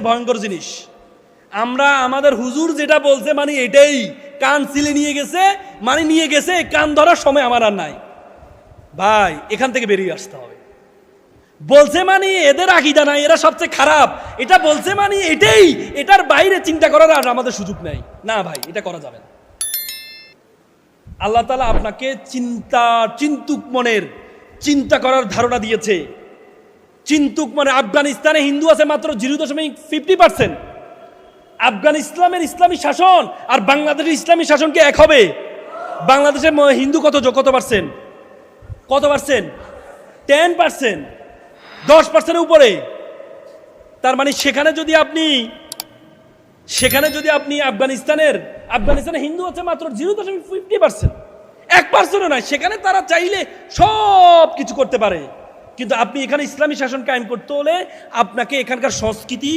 ভয়ঙ্কর জিনিস। আমরা আমাদের হুজুর যেটা বলছে মানে এটাই। কান সিলে নিয়ে গেছে মানে নিয়ে গেছে, কান ধরার সময় আমার আর নাই। ভাই, এখান থেকে বেরিয়ে আসতে হবে। বলছে মানে এদের আকিদা নাই, এরা সবচেয়ে খারাপ। এটা বলছে মানে এটাই, এটার বাইরে চিন্তা করার আর আমাদের সুযোগ নাই। না ভাই, এটা করা যাবে না। আল্লাহ তালা আপনাকে চিন্তা, চিন্তুক মনের চিন্তা করার ধারণা দিয়েছে। চিন্তুক মানে আফগানিস্তানে হিন্দু আছে মাত্র জিরো দশমিক ফিফটি পার্সেন্ট আফগান ইসলামের ইসলামী শাসন আর বাংলাদেশের ইসলামী শাসনকে এক হবে? বাংলাদেশের হিন্দু কত কত পার্সেন্ট কত পার্সেন্ট টেন পার্সেন্ট দশ পার্সেন্টের উপরে। তার মানে সেখানে যদি আপনি, সেখানে যদি আপনি আফগানিস্তানের, আফগানিস্তানে হিন্দু আছে মাত্র জিরো দশমিক ফিফটি পার্সেন্ট এক পার্সেন্টও নয়, সেখানে তারা চাইলে সব কিছু করতে পারে। কিন্তু আপনি এখানে ইসলামী শাসন কায়েম করতে হলে আপনাকে এখানকার সংস্কৃতি